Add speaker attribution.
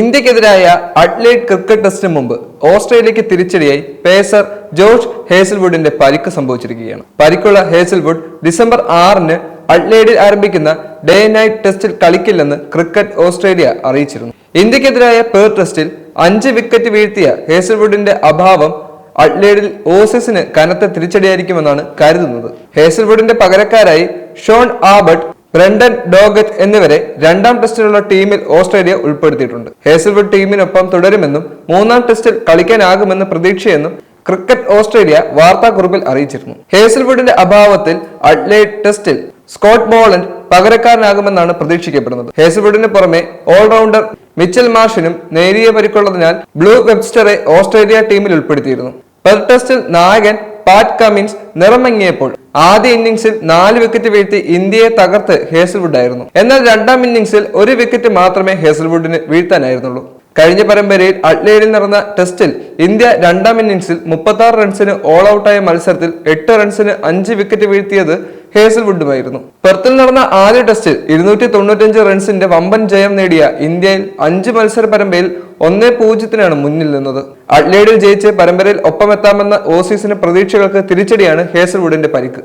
Speaker 1: ഇന്ത്യക്കെതിരായ Adelaide cricket ടെസ്റ്റിന് മുമ്പ് ഓസ്ട്രേലിയക്ക് തിരിച്ചടിയായി പേസർ ജോർജ് ഹേസൽവുഡിന്റെ പരിക്ക് സംഭവിച്ചിരിക്കുകയാണ്. പരിക്കുള്ള ഹേസൽവുഡ് ഡിസംബർ ആറിന് അഡ്ലേഡിൽ ആരംഭിക്കുന്ന ഡേ നൈറ്റ് ടെസ്റ്റിൽ കളിക്കില്ലെന്ന് ക്രിക്കറ്റ് ഓസ്ട്രേലിയ അറിയിച്ചിരുന്നു. ഇന്ത്യക്കെതിരായ പേർ ടെസ്റ്റിൽ അഞ്ച് വിക്കറ്റ് വീഴ്ത്തിയ ഹേസൽവുഡിന്റെ അഭാവം അഡ്ലേഡിൽ ഓസീസിന് കനത്ത തിരിച്ചടിയായിരിക്കുമെന്നാണ് കരുതുന്നത്. ഹേസൽവുഡിന്റെ പകരക്കാരായി ഷോൺ ആബർട്ട് ബ്രണ്ടൻ ഡോഗറ്റ് എന്നിവരെ രണ്ടാം ടെസ്റ്റിലുള്ള ടീമിൽ ഓസ്ട്രേലിയ ഉൾപ്പെടുത്തിയിട്ടുണ്ട്. ഹേസൽവുഡ് ടീമിനൊപ്പം തുടരുമെന്നും മൂന്നാം ടെസ്റ്റിൽ കളിക്കാനാകുമെന്ന് പ്രതീക്ഷയെന്നും ക്രിക്കറ്റ് ഓസ്ട്രേലിയ വാർത്താക്കുറിപ്പിൽ അറിയിച്ചിരുന്നു. ഹേസൽവുഡിന്റെ അഭാവത്തിൽ അഡ്ലേഡ് ടെസ്റ്റിൽ സ്കോട്ട് ബോളൻ പകരക്കാരനാകുമെന്നാണ് പ്രതീക്ഷിക്കപ്പെടുന്നത്. ഹേസൽവുഡിന് പുറമെ ഓൾറൗണ്ടർ മിച്ചൽ മാർഷിനും നേരിയ പരിക്കുള്ളതിനാൽ ബ്ലൂ വെബ്സ്റ്ററെ ഓസ്ട്രേലിയ ടീമിൽ ഉൾപ്പെടുത്തിയിരുന്നു. പെർ ടെസ്റ്റിൽ നായകൻ പാറ്റ് കമിൻസ് നിറമങ്ങിയപ്പോൾ ആദ്യ ഇന്നിംഗ്സിൽ നാല് വിക്കറ്റ് വീഴ്ത്തി ഇന്ത്യയെ തകർത്ത് ഹേസൽവുഡ് ആയിരുന്നു എന്നാൽ രണ്ടാം ഇന്നിംഗ്സിൽ ഒരു വിക്കറ്റ് മാത്രമേ ഹേസൽവുഡിന് വീഴ്ത്താനായിരുന്നുള്ളൂ. കഴിഞ്ഞ പരമ്പരയിൽ അഡ്ലേഡിൽ നടന്ന ടെസ്റ്റിൽ ഇന്ത്യ രണ്ടാം ഇന്നിംഗ്സിൽ മുപ്പത്തി ആറ് റൺസിന് ഓൾ ഔട്ടായ മത്സരത്തിൽ എട്ട് റൺസിന് അഞ്ച് വിക്കറ്റ് വീഴ്ത്തിയത് ഹേസൽവുഡുമായിരുന്നു. പെർത്തിൽ നടന്ന ആദ്യ ടെസ്റ്റിൽ ഇരുന്നൂറ്റി തൊണ്ണൂറ്റഞ്ച് റൺസിന്റെ വമ്പൻ ജയം നേടിയ ഇന്ത്യയിൽ അഞ്ച് മത്സര പരമ്പരയിൽ ഒന്നേ പൂജ്യത്തിനാണ് മുന്നിൽ നിന്നത്. അഡ്ലേഡിൽ ജയിച്ച് പരമ്പരയിൽ ഒപ്പമെത്താമെന്ന ഓസീസിന് പ്രതീക്ഷകൾക്ക് തിരിച്ചടിയാണ് ഹേസൽവുഡിന്റെ പരിക്ക്.